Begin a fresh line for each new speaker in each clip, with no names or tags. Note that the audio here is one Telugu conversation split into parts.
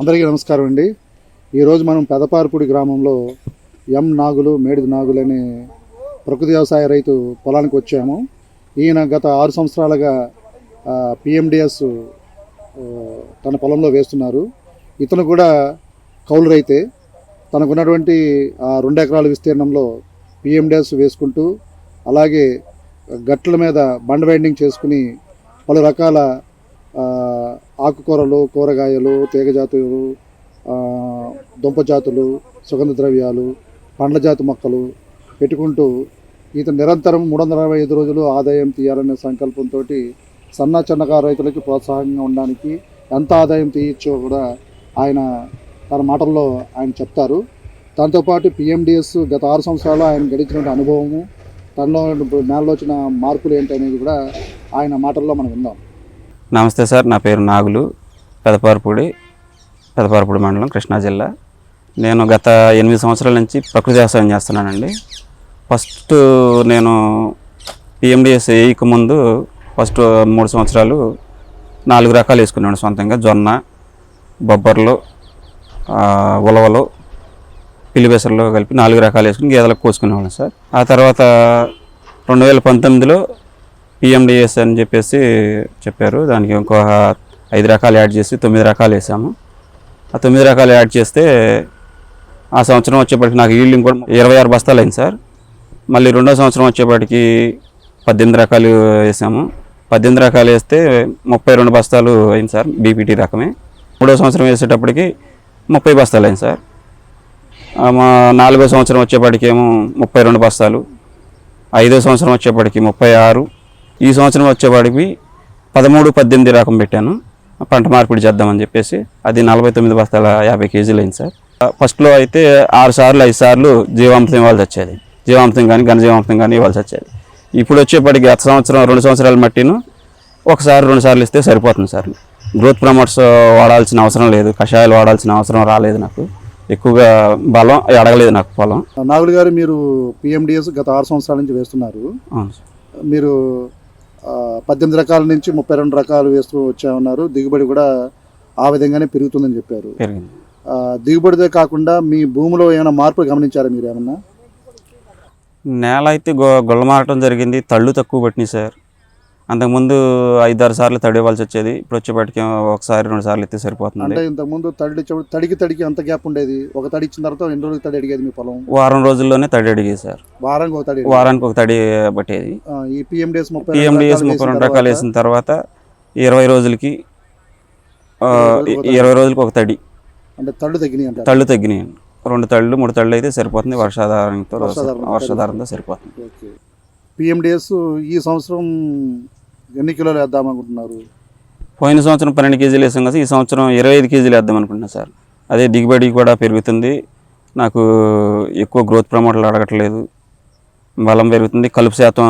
అందరికీ నమస్కారం అండి. ఈరోజు మనం పెదపారపూడి గ్రామంలో ఎం నాగులు మేడిది నాగులు అనే ప్రకృతి వ్యవసాయ రైతు పొలానికి వచ్చాము. ఈయన గత ఆరు సంవత్సరాలుగా పిఎండిఎస్ తన పొలంలో వేస్తున్నారు. ఇతను కూడా కౌలు రైతే. తనకున్నటువంటి ఆ రెండు ఎకరాల విస్తీర్ణంలో పిఎండిఎస్ వేసుకుంటూ అలాగే గట్ల మీద బండ్ బైండింగ్ చేసుకుని పలు రకాల ఆకుకూరలు కూరగాయలు తీగ జాతులు దుంప జాతులు సుగంధ ద్రవ్యాలు పండ్ల జాతి మొక్కలు పెట్టుకుంటూ ఇతను నిరంతరం మూడు వందల అరవై ఐదు రోజులు ఆదాయం తీయాలనే సంకల్పంతో సన్న చిన్నకారు రైతులకి ప్రోత్సాహంగా ఉండడానికి ఎంత ఆదాయం తీయచ్చో కూడా ఆయన తన మాటల్లో ఆయన చెప్తారు. దాంతోపాటు పిఎండిఎస్ గత ఆరు సంవత్సరాలు ఆయన గడిచినటువంటి అనుభవము తనలో నేలలో వచ్చిన మార్పులు ఏంటి అనేది కూడా ఆయన మాటల్లో మనం విందాం.
నమస్తే సార్ నా పేరు నాగులు. పెదపారపూడి పెదపారపూడి మండలం కృష్ణా జిల్లా. నేను గత ఎనిమిది సంవత్సరాల నుంచి ప్రకృతి వ్యవసాయం చేస్తున్నానండి. ఫస్ట్ నేను పిఎండిఎస్ వేయక ముందు ఫస్ట్ మూడు సంవత్సరాలు నాలుగు రకాలు వేసుకున్నాను సొంతంగా. జొన్న బొబ్బర్లు ఉలవలు పిలిబెసర్లు కలిపి నాలుగు రకాలు వేసుకుని గేదెలకు కోసుకునేవాళ్ళం సార్. ఆ తర్వాత రెండు వేల పంతొమ్మిదిలో పిఎండిఎస్ అని చెప్పేసి చెప్పారు. దానికి ఇంకో ఐదు రకాలు యాడ్ చేసి తొమ్మిది రకాలు వేసాము. ఆ తొమ్మిది రకాలు యాడ్ చేస్తే ఆ సంవత్సరం వచ్చేప్పటికి నాకు ఈల్డింగ్ కూడా ఇరవై ఆరు బస్తాలు అయింది సార్. మళ్ళీ రెండో సంవత్సరం వచ్చేప్పటికి పద్దెనిమిది రకాలు వేసాము. పద్దెనిమిది రకాలు వేస్తే ముప్పై రెండు బస్తాలు అయింది సార్ బీపీటీ రకమే. మూడో సంవత్సరం వేసేటప్పటికి ముప్పై బస్తాలు అయింది సార్. మా నాలుగో సంవత్సరం వచ్చేప్పటికేమో ముప్పై రెండు బస్తాలు. ఐదో సంవత్సరం వచ్చేప్పటికి ముప్పై ఆరు. ఈ సంవత్సరం వచ్చేవాడికి పదమూడు పద్దెనిమిది రకం పెట్టాను. పంట మార్పిడి చేద్దామని చెప్పేసి అది నలభై తొమ్మిది బస్తాల యాభై కేజీలు అయింది సార్. ఫస్ట్లో అయితే ఆరు సార్లు ఐదు సార్లు జీవామృతం ఇవ్వాల్సి వచ్చేది. జీవామృతం కానీ ఘనజీవామృతం కానీ ఇవ్వాల్సి వచ్చేది. ఇప్పుడు వచ్చేప్పటికి గత సంవత్సరం రెండు సంవత్సరాల మట్టిను ఒకసారి రెండు సార్లు ఇస్తే సరిపోతుంది సార్. గ్రోత్ ప్రమోట్స్ వాడాల్సిన అవసరం లేదు కషాయాలు వాడాల్సిన అవసరం రాలేదు నాకు. ఎక్కువగా బలం అడగలేదు నాకు పొలం.
నాగులు గారు మీరు పిఎండిఎస్ గత ఆరు సంవత్సరాల నుంచి వేస్తున్నారు.
అవును సార్.
మీరు పద్దెనిమిది రకాల నుంచి ముప్పై రెండు రకాలు వేస్తూ వచ్చామన్నారు. దిగుబడి కూడా ఆ విధంగానే పెరుగుతుందని చెప్పారు. దిగుబడిదే కాకుండా మీ భూమిలో ఏమైనా మార్పులు గమనించారా మీరు ఏమన్నా?
నేల అయితే గొ గొల్ల మారటం జరిగింది. తళ్ళు తక్కువ పట్టినాయి సార్. అంతకుముందు ఐదారు సార్లు తడి ఇవ్వాల్సి వచ్చేది ఇప్పుడు వచ్చేప్పటికి ఒకసారి రెండు సార్లు ఎత్తే సరిపోతుంది.
అంటే ఇంతకుముందు తడి తడికి తడికి ఎంత గ్యాప్ ఉండేది? ఒక తడి ఇచ్చిన తర్వాత ఎన్ని రోజులు తడి అడిగేది మీ పొలం?
వారం రోజుల్లోనే తడి అడిగేది సార్.
వారానికి ఒక తడి
వారానికి ఒక తడి పట్టేది.
ఈ పిఎండిఎస్ ముప్పై రెండు
పిఎండిఎస్
రకాలు
ముప్పై
వేసిన
రెండు రకాలు
తర్వాత
వేసిన తర్వాత ఇరవై రోజులకి ఇరవై రోజులకి ఒక తడి.
అంటే తళ్ళు తగ్గినాయి
తళ్ళు తగ్గినాయి. రెండు తళ్ళు మూడు తళ్ళు అయితే సరిపోతుంది. వర్షాధారంతో
వర్షాధారం.
వర్షాధారంతో సరిపోతుంది.
పిఎండిఎస్ ఈ సంవత్సరం ఎన్ని కిలోలు వేద్దాం అనుకుంటున్నారు?
పోయిన సంవత్సరం పన్నెండు కేజీలు వేసాం కదా ఈ సంవత్సరం ఇరవై ఐదు కేజీలు వేద్దాం అనుకుంటున్నా సార్. అదే దిగుబడి కూడా పెరుగుతుంది. నాకు ఎక్కువ గ్రోత్ ప్రమోటర్లు అడగట్లేదు. బలం పెరుగుతుంది కలుపు శాతం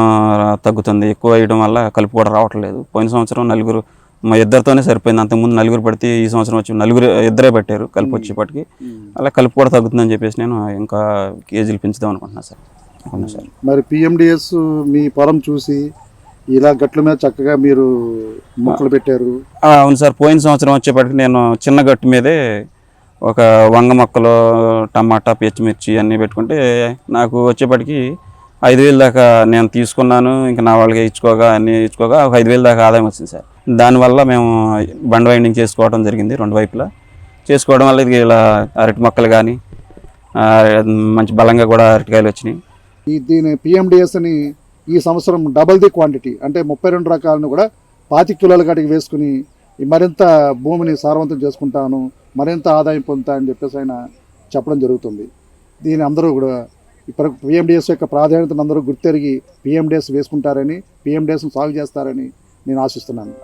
తగ్గుతుంది. ఎక్కువ వేయడం వల్ల కలుపు కూడా రావట్లేదు. పోయిన సంవత్సరం నలుగురు మా ఇద్దరితోనే సరిపోయింది. అంతకుముందు నలుగురు పడితే ఈ సంవత్సరం వచ్చి నలుగురు ఇద్దరే పెట్టారు కలుపు వచ్చేపటికి అలా కలుపు కూడా తగ్గుతుందని చెప్పేసి నేను ఇంకా కేజీలు పెంచుదాం అనుకుంటున్నా సార్. సార్?
మరి పిఎండిఎస్ మీ పొలం చూసి ఇలా గట్ల మీద చక్కగా మీరు మొక్కలు పెట్టారు.
అవును సార్. పోయిన సంవత్సరం వచ్చేప్పటికి నేను చిన్న గట్టు మీదే ఒక వంగ మొక్కలు టమాటా పచ్చిమిర్చి అన్నీ పెట్టుకుంటే నాకు వచ్చేప్పటికి ఐదు వేలు దాకా నేను తీసుకున్నాను. ఇంకా నా వాళ్ళకి ఇచ్చుకోగా అన్నీ ఇచ్చుకోగా ఒక ఐదు వేలు దాకా ఆదాయం వచ్చింది సార్. దానివల్ల మేము బండ్ వైండింగ్ చేసుకోవడం జరిగింది రెండు వైపులా. చేసుకోవడం వల్ల ఇది ఇలా అరటి మొక్కలు కానీ మంచి బలంగా కూడా అరటికాయలు వచ్చినాయి.
దీని పిఎండిఎస్ అని ఈ సంవత్సరం డబల్ ది క్వాంటిటీ అంటే ముప్పై రెండు రకాలను కూడా పాతి కిలోల కాటికి వేసుకుని ఈ మరింత భూమిని సారవంతం చేసుకుంటాను మరింత ఆదాయం పొందుతా అని చెప్పేసి ఆయన చెప్పడం జరుగుతుంది. దీని అందరూ కూడా ఇప్పుడు పిఎండిఎస్ యొక్క ప్రాధాన్యతను అందరూ గుర్తెరిగి పిఎండిఎస్ వేసుకుంటారని పిఎండిఎస్ను సాల్వ్ చేస్తారని నేను ఆశిస్తున్నాను.